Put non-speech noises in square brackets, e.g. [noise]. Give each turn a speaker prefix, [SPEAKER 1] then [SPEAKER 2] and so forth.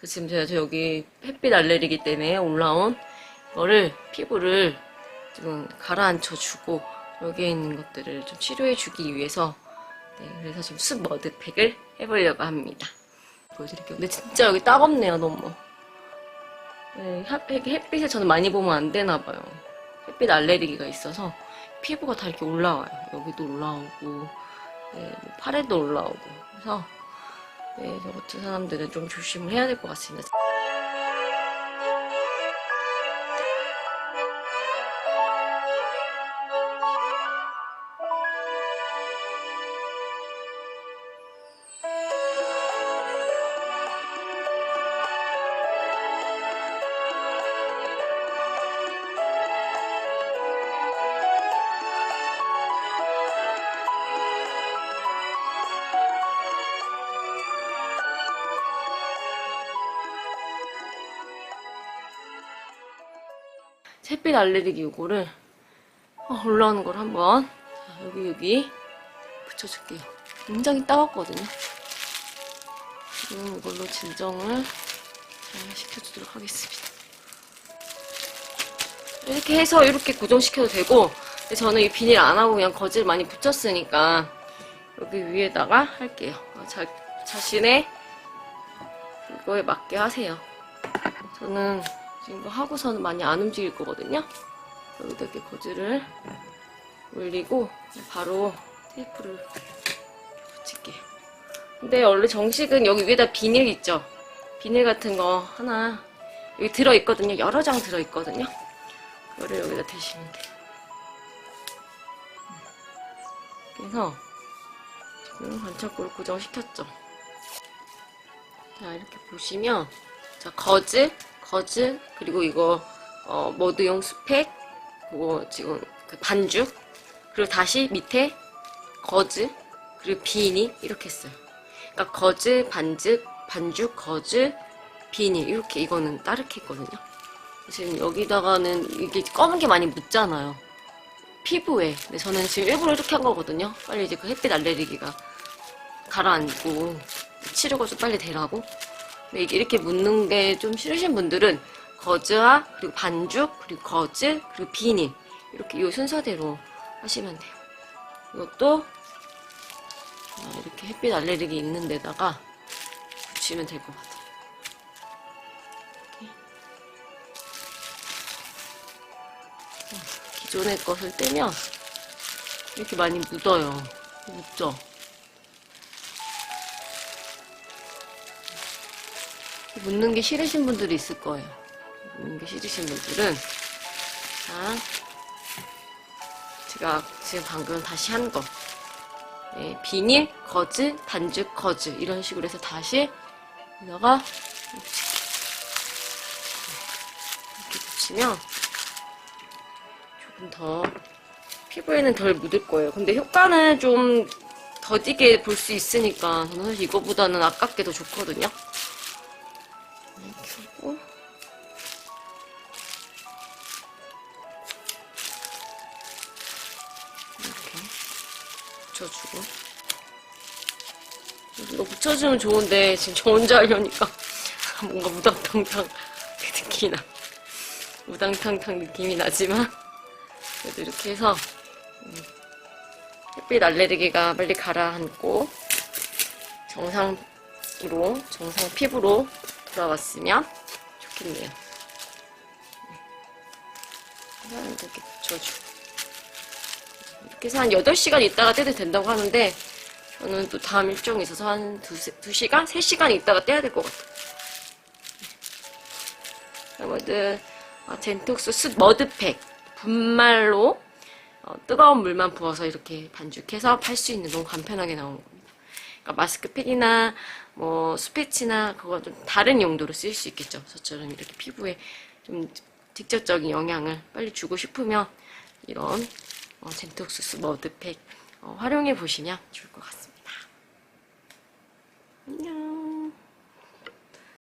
[SPEAKER 1] 그 지금 제가 여기 햇빛 알레르기 때문에 올라온 거를 피부를 지금 가라앉혀 주고 여기에 있는 것들을 좀 치료해 주기 위해서 네, 그래서 지금 습 머드팩을 해보려고 합니다. 보여드릴게요. 근데 진짜 여기 따갑네요, 너무. 네, 햇- 이렇게 햇빛을 저는 많이 보면 안 되나 봐요. 햇빛 알레르기가 있어서 피부가 다 이렇게 올라와요. 여기도 올라오고, 네, 뭐 팔에도 올라오고. 그래서 네, 저 같은 사람들은 좀 조심을 해야 될 것 같습니다. 햇빛 알레르기 요거를 어, 올라오는 걸 한번 자, 여기 여기 붙여줄게요. 굉장히 따갑거든요. 지금 이걸로 진정을 잘 시켜주도록 하겠습니다. 이렇게 해서 이렇게 고정시켜도 되고 저는 이 비닐 안 하고 그냥 거즈를 많이 붙였으니까 여기 위에다가 할게요. 어, 자, 자신의 이거에 맞게 하세요. 저는 지금 이거 하고서는 많이 안 움직일 거거든요. 여기다 이렇게 거즈를 올리고 바로 테이프를 붙일게요. 근데 원래 정식은 여기 위에다 비닐 있죠? 비닐 같은 거 하나 여기 들어있거든요. 여러 장 들어있거든요. 그거를 여기다 대시면 돼요. 그래서 지금 관찰골을 고정시켰죠. 자 이렇게 보시면 자 거즈 거즈 그리고 이거 어, 머드용 스펙 그거 지금 그 반죽 그리고 다시 밑에 거즈 그리고 비니 이렇게 했어요. 그러니까 거즈 반죽 반죽 거즈 비니 이렇게 이거는 따르게 했거든요. 지금 여기다가는 이게 검은 게 많이 묻잖아요. 피부에. 근데 저는 지금 일부러 이렇게 한 거거든요. 빨리 이제 그 햇빛 알레르기가 가라앉고 치료가 좀 빨리 되라고. 이렇게 묻는 게 좀 싫으신 분들은 거즈와 그리고 반죽 그리고 거즈 그리고 비닐 이렇게 이 순서대로 하시면 돼요. 이것도 자, 이렇게 햇빛 알레르기 있는 데다가 붙이면 될 것 같아요. 자, 기존의 것을 떼면 이렇게 많이 묻어요. 묻죠? 묻는 게 싫으신 분들이 있을 거예요. 묻는 게 싫으신 분들은 자 제가 지금 방금 다시 한 거. 네, 비닐, 거즈, 반죽, 거즈 이런 식으로 해서 다시 여기다가 이렇게 붙이면 조금 더 피부에는 덜 묻을 거예요. 근데 효과는 좀 더디게 볼 수 있으니까 저는 사실 이거보다는 아깝게 더 좋거든요. 붙여주고. 이거 붙여주면 좋은데 지금 저 혼자 하려니까. [laughs] 뭔가 무당탕탕 그 느낌이 나. 무당탕탕 느낌이 나지만 그래도 이렇게 해서 음, 햇빛 알레르기가 빨리 가라앉고 정상으로 정상 피부로 돌아왔으면 좋겠네요. 하나 이렇게 붙여주고 해서 한 8시간 있다가 떼도 된다고 하는데 저는 또 다음 일정이 있어서 한 두, 두 시간? 세 시간 있다가 떼야 될 것 같아요. 머드 아, 젠톡스 스 머드팩 분말로 어, 뜨거운 물만 부어서 이렇게 반죽해서 팔 수 있는 너무 간편하게 나오는 겁니다. 그러니까 마스크팩이나 뭐 스패치나 그거 좀 다른 용도로 쓰일 수 있겠죠. 저처럼 이렇게 피부에 좀 직접적인 영향을 빨리 주고 싶으면 이런 어, 젠톡스 머드팩 어, 활용해 보시면 좋을 것 같습니다. 안녕.